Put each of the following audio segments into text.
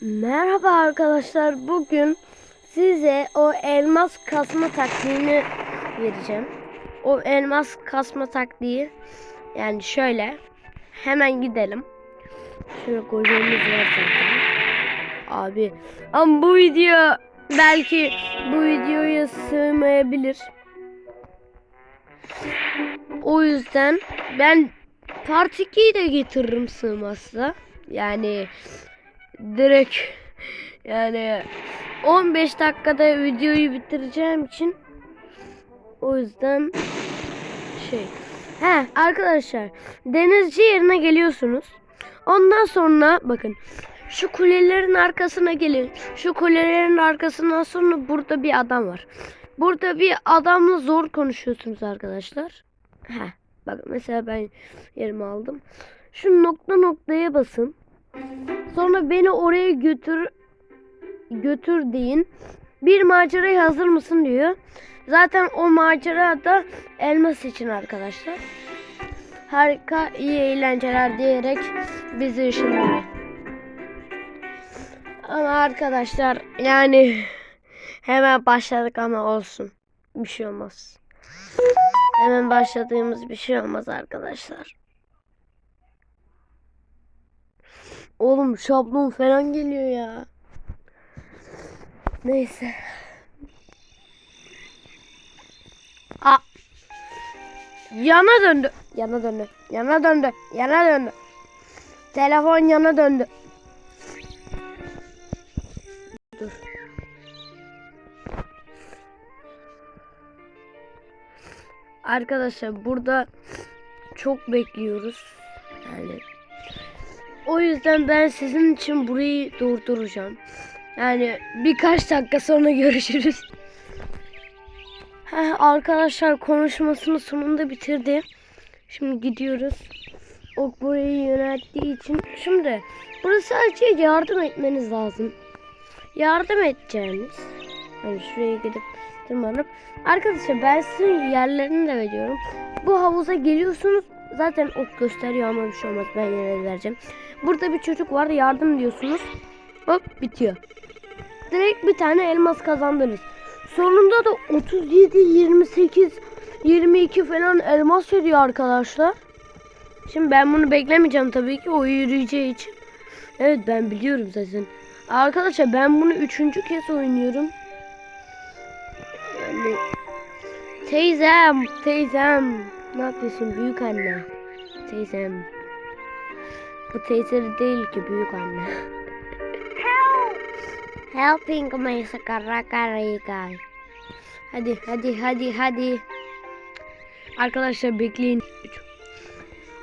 Merhaba arkadaşlar. Bugün size o elmas kasma taktiğini vereceğim. O elmas kasma taktiği yani şöyle hemen gidelim. Şöyle kocamız var zaten. Abi ama bu video belki bu videoya sığmayabilir. O yüzden ben Part 2'yi de getiririm sığmazsa. Yani direkt yani 15 dakikada videoyu bitireceğim için o yüzden şey. He arkadaşlar denizci yerine geliyorsunuz. Ondan sonra bakın şu kulelerin arkasına gelin. Şu kulelerin arkasından sonra burada bir adam var. Burada bir adamla zor konuşuyorsunuz arkadaşlar. He bakın mesela ben yerimi aldım. Şu nokta noktaya basın Sonra beni oraya götür götür deyin. Bir maceraya hazır mısın diyor. Zaten o macera da elmas için arkadaşlar. Harika iyi eğlenceler diyerek bizi ışınlıyor. Ama arkadaşlar yani hemen başladık ama olsun. Bir şey olmaz. Hemen başladığımız bir şey olmaz arkadaşlar. Oğlum şablon falan geliyor ya. Neyse. A yana döndü. Yana döndü. Yana döndü. Yana döndü. Telefon yana döndü. Dur. Arkadaşlar burada çok bekliyoruz. Yani o yüzden ben sizin için burayı durduracağım. Yani birkaç dakika sonra görüşürüz. Heh, arkadaşlar konuşmasını sonunda bitirdi. Şimdi gidiyoruz. O burayı yönelttiği için. Şimdi burası sadece yardım etmeniz lazım. Yardım edeceğiniz. Hani şuraya gidip tırmanıp. Arkadaşlar ben sizin yerlerini de veriyorum. Bu havuza geliyorsunuz. Zaten ok gösteriyor ama bir şey olmaz. Ben yine de vereceğim. Burada bir çocuk var yardım diyorsunuz. Hop bitiyor. Direkt bir tane elmas kazandınız. Sonunda da 37, 28, 22 falan elmas veriyor arkadaşlar. Şimdi ben bunu beklemeyeceğim tabii ki o yürüyeceği için. Evet ben biliyorum zaten. Arkadaşlar ben bunu üçüncü kez oynuyorum. Yani teyzem, teyzem. Ne yapıyorsun büyük anne? Teyzem. Bu teyze değil ki büyük anne. Helping me sakarakaray. Hadi hadi hadi hadi. Arkadaşlar bekleyin.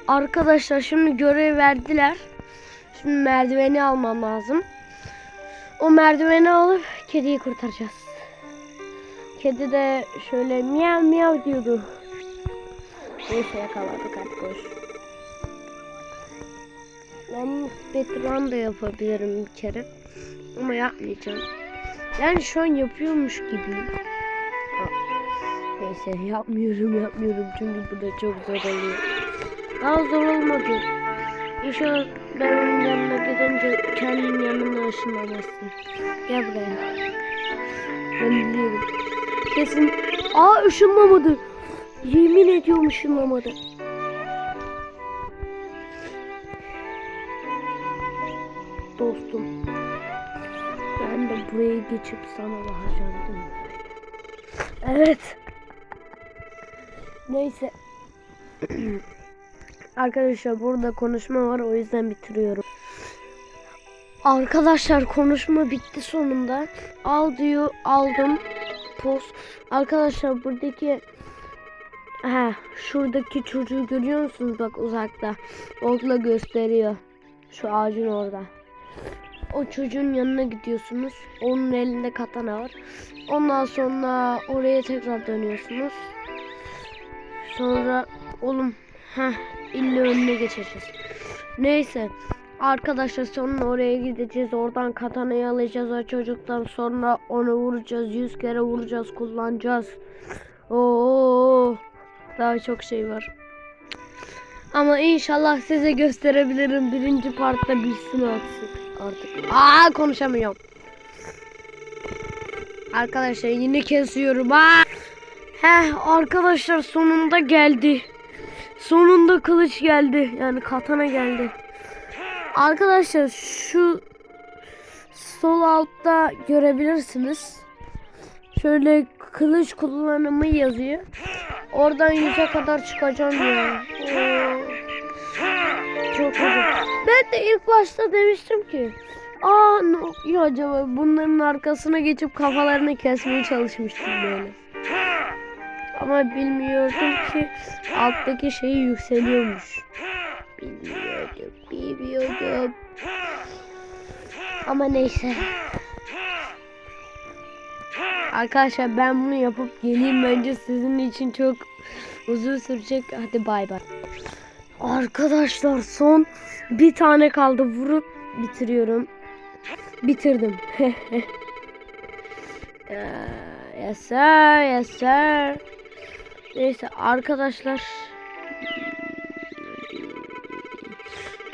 Arkadaşlar şimdi görev verdiler. Şimdi merdiveni almam lazım. O merdiveni alıp kediyi kurtaracağız. Kedi de şöyle miyav miyav diyordu. Neyse yakaladık hadi koş. Ben speedrun da yapabilirim bir kere. Ama yapmayacağım. Yani şu an yapıyormuş gibiyim. Neyse yapmıyorum yapmıyorum çünkü bu da çok zor oluyor. Daha zor olmadı. İnşallah ben onun yanına gidince kendin yanına ışınlamazsın. Gel buraya. Ben biliyorum. Kesin. Aa ışınlamadı. Yemin ediyorum ışınlamadı. Dostum. Ben de buraya geçip sana bakacağım. Evet. Neyse. Arkadaşlar burada konuşma var o yüzden bitiriyorum. Arkadaşlar konuşma bitti sonunda. Al diyor aldım. Post. Arkadaşlar buradaki He, şuradaki çocuğu görüyor musunuz bak uzakta. Okla gösteriyor. Şu ağacın orada. O çocuğun yanına gidiyorsunuz. Onun elinde katana var. Ondan sonra oraya tekrar dönüyorsunuz. Sonra oğlum heh illa önüne geçeceğiz. Neyse. Arkadaşlar sonra oraya gideceğiz. Oradan katanayı alacağız o çocuktan. Sonra onu vuracağız. Yüz kere vuracağız. Kullanacağız. Oo, daha çok şey var. Ama inşallah size gösterebilirim. Birinci partta bilsin artık. artık. Aa konuşamıyorum. Arkadaşlar yine kesiyorum. Aa. Heh arkadaşlar sonunda geldi. Sonunda kılıç geldi. Yani katana geldi. Arkadaşlar şu sol altta görebilirsiniz. Şöyle kılıç kullanımı yazıyor. Oradan yüze kadar çıkacağım ya. Oo. Çok güzel. Ben de ilk başta demiştim ki Aa ne oluyor acaba bunların arkasına geçip kafalarını kesmeye çalışmıştım böyle. Ama bilmiyordum ki alttaki şey yükseliyormuş. Bilmiyordum, bilmiyordum. Ama neyse. Arkadaşlar ben bunu yapıp geleyim bence sizin için çok uzun sürecek. Hadi bay bay. Arkadaşlar son bir tane kaldı vurup bitiriyorum. Bitirdim. Ee, yes sir, yes sir. Neyse arkadaşlar.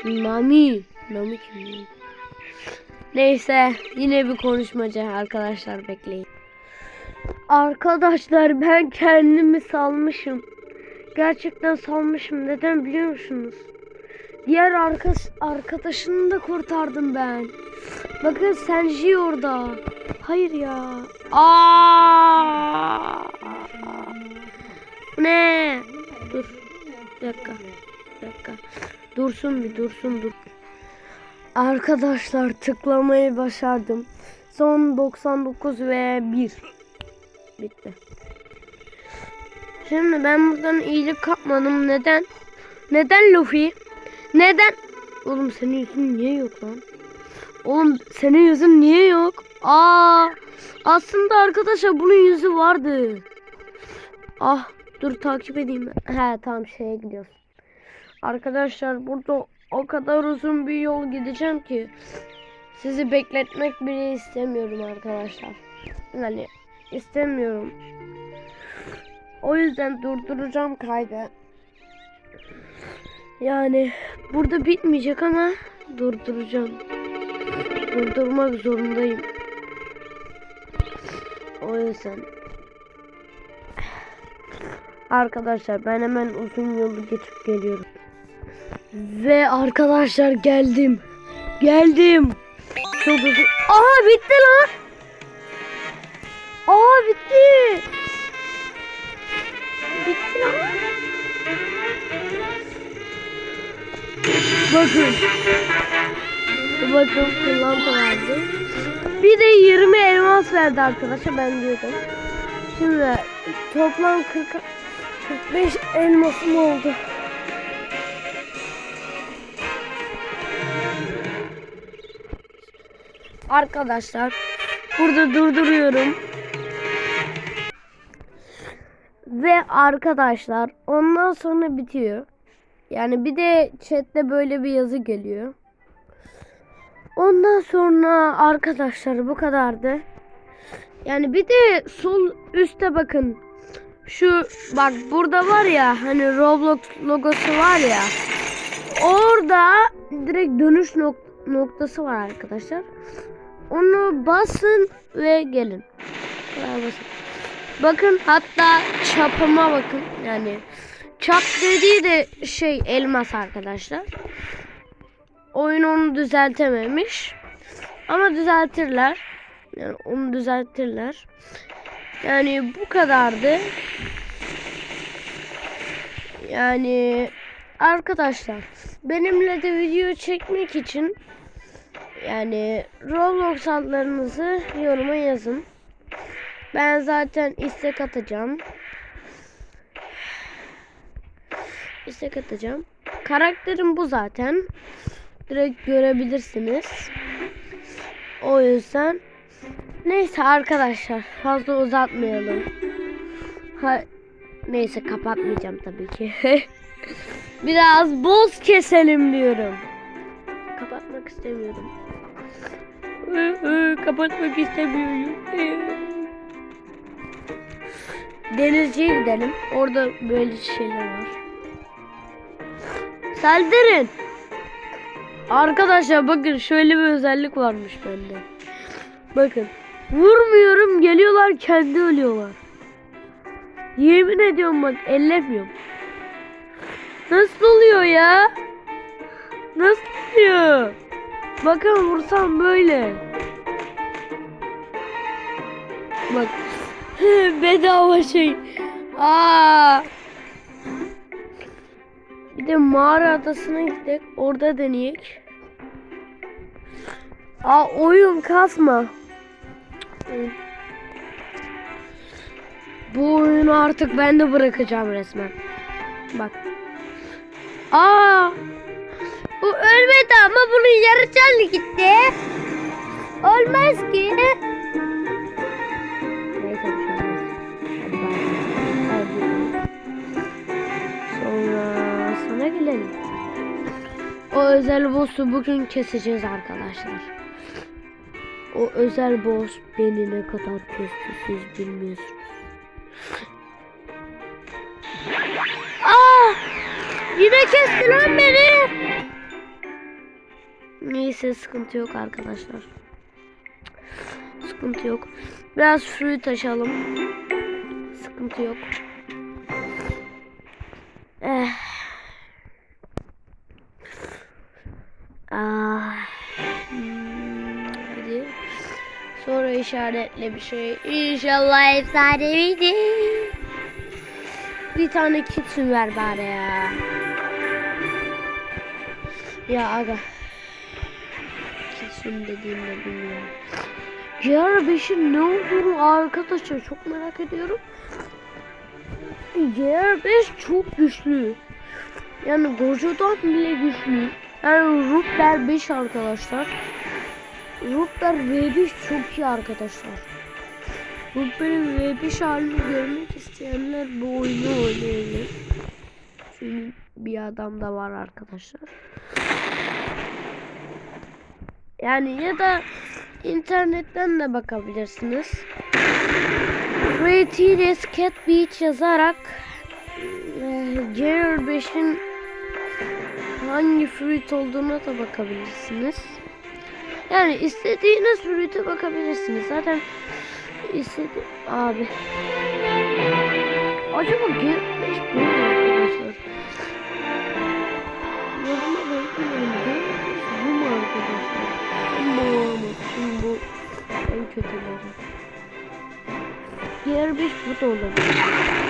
Nami. Nami kim? Neyse yine bir konuşmacı arkadaşlar bekleyin. Arkadaşlar ben kendimi salmışım. Gerçekten salmışım. Neden biliyor musunuz? Diğer arkas arkadaşını da kurtardım ben. Bakın Senji orada. Hayır ya. Aa! Ne? Dur. Bir dakika. Bir dakika. Dursun bir dursun dur. Arkadaşlar tıklamayı başardım. Son 99 ve 1. Bitti. Şimdi ben buradan iyilik kapmadım. Neden? Neden Luffy? Neden? Oğlum senin yüzün niye yok lan? Oğlum senin yüzün niye yok? Aa, aslında arkadaşlar bunun yüzü vardı. Ah, dur takip edeyim. He tamam şeye gidiyoruz. Arkadaşlar burada o kadar uzun bir yol gideceğim ki sizi bekletmek bile istemiyorum arkadaşlar. Yani istemiyorum. O yüzden durduracağım kaydı. Yani burada bitmeyecek ama durduracağım. Durdurmak zorundayım. O yüzden. Arkadaşlar ben hemen uzun yolu geçip geliyorum. Ve arkadaşlar geldim. Geldim. Çok uzun. Aha bitti lan. Aa bitti. Bitti lan. Bakın. Bakın pırlanta verdi. Bir de 20 elmas verdi arkadaşlar ben diyordum. Şimdi toplam 40 45 elmasım oldu. Arkadaşlar burada durduruyorum. Ve arkadaşlar ondan sonra bitiyor. Yani bir de chatte böyle bir yazı geliyor. Ondan sonra arkadaşlar bu kadardı. Yani bir de sol üstte bakın. Şu bak burada var ya hani Roblox logosu var ya. Orada direkt dönüş nok- noktası var arkadaşlar. Onu basın ve gelin. Basın. Bakın hatta çapıma bakın. Yani çap dediği de şey elmas arkadaşlar. Oyun onu düzeltememiş. Ama düzeltirler. Yani onu düzeltirler. Yani bu kadardı. Yani arkadaşlar benimle de video çekmek için yani Roblox adlarınızı yoruma yazın. Ben zaten istek atacağım. İstek atacağım. Karakterim bu zaten. Direkt görebilirsiniz. O yüzden neyse arkadaşlar fazla uzatmayalım. Ha, neyse kapatmayacağım tabii ki. Biraz boz keselim diyorum. Kapatmak istemiyorum. Kapatmak istemiyorum. Denizciye gidelim. Orada böyle şeyler var. Saldırın. Arkadaşlar bakın şöyle bir özellik varmış bende. Bakın. Vurmuyorum geliyorlar kendi ölüyorlar. Yemin ediyorum bak ellemiyorum. Nasıl oluyor ya? Nasıl oluyor? Bakın vursam böyle. Bak. Bedava şey. Aa. Bir de mağara adasına gittik. Orada deneyek. Aa oyun kasma. Bu oyunu artık ben de bırakacağım resmen. Bak. Aa! Bu ölmedi ama bunun yarı canlı gitti. Olmaz ki. O özel boss'u bugün keseceğiz arkadaşlar. O özel boss beni ne kadar kesti siz bilmiyorsunuz. Aa! Yine kesti lan beni. Neyse sıkıntı yok arkadaşlar. Sıkıntı yok. Biraz fruit taşalım. Sıkıntı yok. Eh. Sonra işaretle bir şey. İnşallah efsaneviydi. Bir tane kitsin ver bari ya. Ya aga. Kitsin dediğimde bilmiyorum. GR5'in ne olduğunu arkadaşlar çok merak ediyorum. GR5 çok güçlü. Yani Gojo'dan bile güçlü. Yani Rupler 5 arkadaşlar. Rupler V5 çok iyi arkadaşlar. Rupler'in V5 halini görmek isteyenler bu oyunu oynayabilir. Çünkü bir adam da var arkadaşlar. Yani ya da internetten de bakabilirsiniz. Creative Cat Beach yazarak GR5'in hangi fruit olduğuna da bakabilirsiniz. Yani istediğiniz fruit'e bakabilirsiniz. Zaten istedi abi. Acaba GR5 bu mu arkadaşlar? Yoruma bekliyorum. GR5 bu mu arkadaşlar? Bu olamaz. Şimdi bu en kötüleri. GR5 bu da olabilir.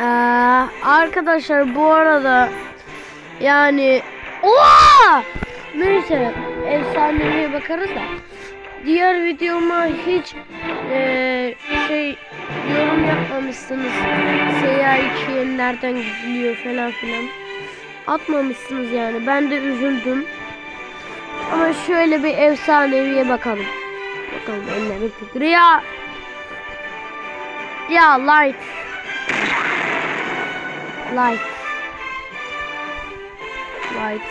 Ee, arkadaşlar bu arada yani Oha! Neyse efsaneye bakarız da. Diğer videoma hiç eee, şey yorum yapmamışsınız. Seya 2'ye nereden gidiliyor falan filan. Atmamışsınız yani. Ben de üzüldüm. Ama şöyle bir efsaneviye bakalım. Bakalım elleri titriyor. Ya light Light. Light.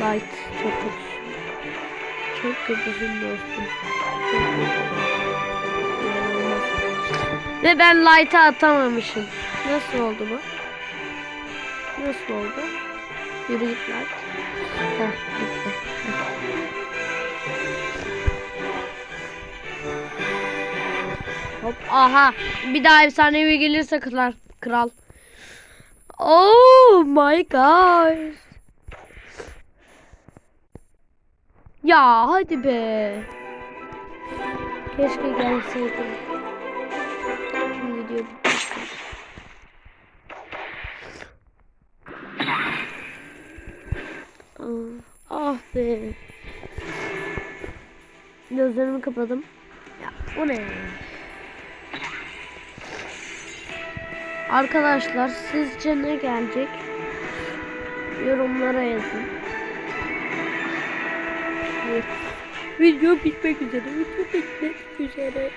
Light. Çok kötü. Çok kötüsün dostum. Ve ben light'a atamamışım. Nasıl oldu bu? Nasıl oldu? Yürü git light. Heh, gitti. Hop aha. Bir daha efsanevi gelirse kral. Kral. Oh my god. Ya hadi be. Keşke gelseydi. Bitmişti. Ah, ah be. Gözlerimi kapadım. Ya bu ne? Arkadaşlar sizce ne gelecek? Yorumlara yazın. Evet. Video bitmek üzere. Video bitmek üzere.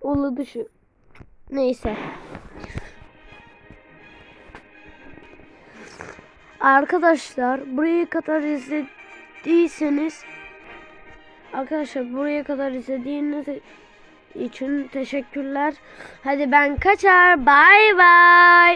Ulu dışı. Neyse. Arkadaşlar buraya kadar izlediyseniz Arkadaşlar buraya kadar izlediğiniz için teşekkürler. Hadi ben kaçar. Bay bay.